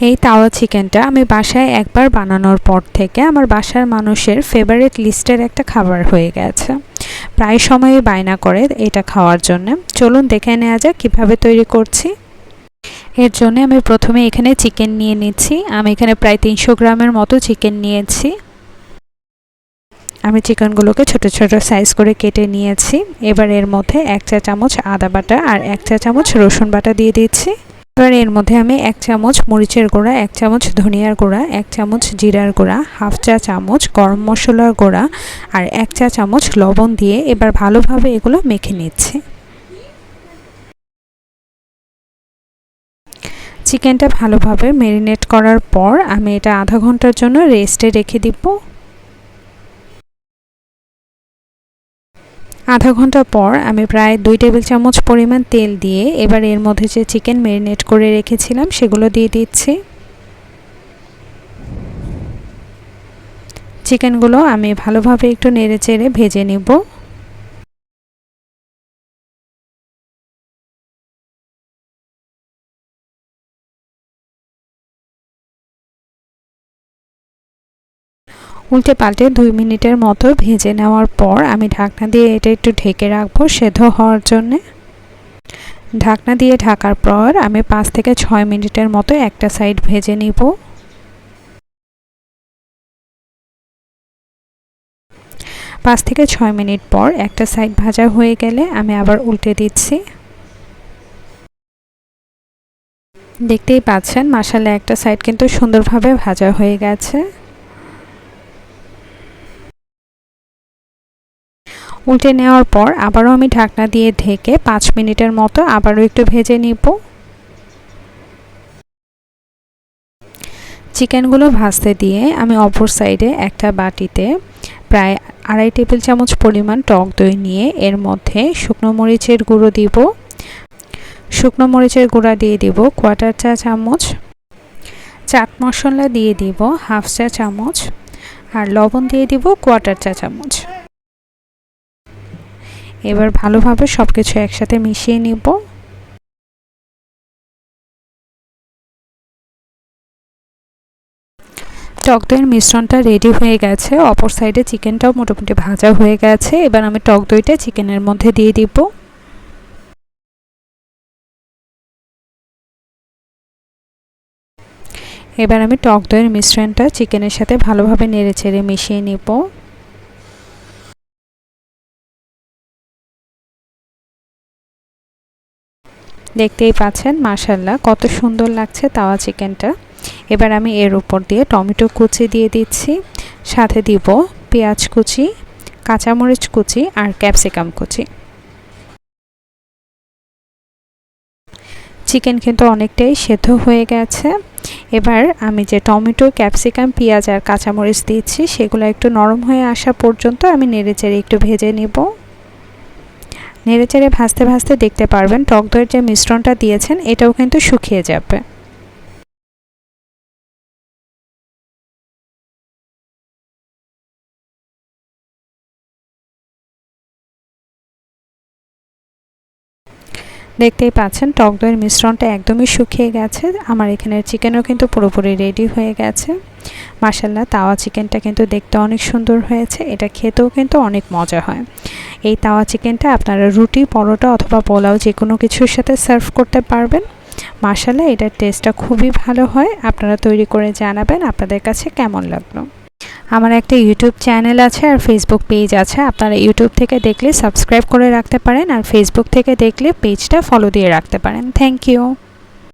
এই তাওয়া চিকেনটা আমি বাসায় একবার বানানোর পর থেকে আমার বাসার মানুষের ফেভারিট লিস্টের একটা খাবার হয়ে গেছে। প্রায় সময়ই বায়না করে এটা খাওয়ার জন্য। চলুন দেখে নেওয়া যাক কীভাবে তৈরি করছি। এর জন্য আমি প্রথমে এখানে চিকেন নিয়ে নিচ্ছি। আমি এখানে প্রায় তিনশো গ্রামের মতো চিকেন নিয়েছি। আমি চিকেনগুলোকে ছোট ছোট সাইজ করে কেটে নিয়েছি। এবার এর মধ্যে এক চা চামচ আদা বাটা আর এক চা চামচ রসুন বাটা দিয়ে দিচ্ছি। এবার এর মধ্যে আমি এক চামচ মরিচের গুঁড়া, এক চামচ ধনিয়ার গুঁড়া, এক চামচ জিরার গুঁড়া, হাফ চা চামচ গরম মশলার গুঁড়া আর এক চা চামচ লবণ দিয়ে এবার ভালোভাবে এগুলো মেখে নিচ্ছি। চিকেনটা ভালোভাবে ম্যারিনেট করার পর আমি এটা আধা ঘণ্টার জন্য রেস্টে রেখে দিব। আধা ঘণ্টা পর আমি প্রায় দুই টেবিল চামচ পরিমাণ তেল দিয়ে এবার এর মধ্যে যে চিকেন ম্যারিনেট করে রেখেছিলাম, সেগুলো দিয়ে দিচ্ছি। চিকেনগুলো আমি ভালোভাবে একটু নেড়ে চেড়ে ভেজে নিব। উল্টে পাল্টে দুই মিনিটের মতো ভেজে নেওয়ার পর আমি ঢাকনা দিয়ে এটা একটু ঢেকে রাখব সেদ্ধ হওয়ার জন্যে। ঢাকনা দিয়ে ঢাকার পর আমি পাঁচ থেকে ছয় মিনিটের মতো একটা সাইড ভেজে নিব। পাঁচ থেকে ছয় মিনিট পর একটা সাইড ভাজা হয়ে গেলে আমি আবার উল্টে দিচ্ছি। দেখতেই পাচ্ছেন মাসালে একটা সাইড কিন্তু সুন্দরভাবে ভাজা হয়ে গেছে। উল্টে নেওয়ার পর আবারও আমি ঢাকনা দিয়ে ঢেকে পাঁচ মিনিটের মতো আবারও একটু ভেজে নিব। চিকেনগুলো ভাজতে দিয়ে আমি অপর সাইডে একটা বাটিতে প্রায় আড়াই টেবিল চামচ পরিমাণ টক দই নিয়ে এর মধ্যে শুকনো মরিচের গুঁড়ো দিব। শুকনো মরিচের গুঁড়া দিয়ে দিব কোয়াটার চা চামচ। চাট মশলা দিয়ে দিব হাফ চা চামচ। আর লবণ দিয়ে দিব কোয়াটার চা চামচ। এবার ভালোভাবে সব কিছু একসাথে মিশিয়ে নিব। টক দইয়ের মিশ্রণটা রেডি হয়ে গেছে। অপর সাইডে চিকেনটাও মোটামুটি ভাজা হয়ে গেছে। এবার আমি টক দইটা চিকেনের মধ্যে দিয়ে দিব। এবার আমি টক দইয়ের মিশ্রণটা চিকেনের সাথে ভালোভাবে নেড়ে চেড়ে মিশিয়ে নিব। দেখতেই পাচ্ছেন মাশাল্লাহ কত সুন্দর লাগছে তাওয়া চিকেনটা। এবার আমি এর উপর দিয়ে টমেটো কুচি দিয়ে দিচ্ছি, সাথে দিব পেঁয়াজ কুচি, কাঁচামরিচ কুচি আর ক্যাপসিকাম কুচি। চিকেন কিন্তু অনেকটাই সেদ্ধ হয়ে গেছে। এবার আমি যে টমেটো, ক্যাপসিকাম, পেঁয়াজ আর কাঁচামরিচ দিয়েছি সেগুলো একটু নরম হয়ে আসা পর্যন্ত আমি নেড়ে চেড়ে একটু ভেজে নেব। নেড়েচেড়ে ভাজতে ভাজতে দেখতে পারবেন টক দইয়ের যে মিশ্রণটা দিয়েছেন, এটাও কিন্তু শুকিয়ে যাবে। দেখতেই পাচ্ছেন টক দইয়ের মিশ্রণটা একদমই শুকিয়ে গেছে। আমার এখানের চিকেনও কিন্তু পুরোপুরি রেডি হয়ে গেছে। মাসাল্লাহ তাওয়া চিকেনটা কিন্তু দেখতে অনেক সুন্দর হয়েছে। এটা খেতেও কিন্তু অনেক মজা হয়। এই তাওয়া চিকেনটা আপনারা রুটি, পরোটা অথবা পোলাও যে কোনো কিছুর সাথে সার্ভ করতে পারবেন। মাসাল্লাহ এটার টেস্টটা খুবই ভালো হয়। আপনারা তৈরি করে জানাবেন আপনাদের কাছে কেমন লাগল। আমার একটা ইউটিউব চ্যানেল আছে আর ফেসবুক পেজ আছে। আপনারা ইউটিউব থেকে দেখলে সাবস্ক্রাইব করে রাখতে পারেন আর ফেসবুক থেকে দেখলে পেজটা ফলো দিয়ে রাখতে পারেন। Thank you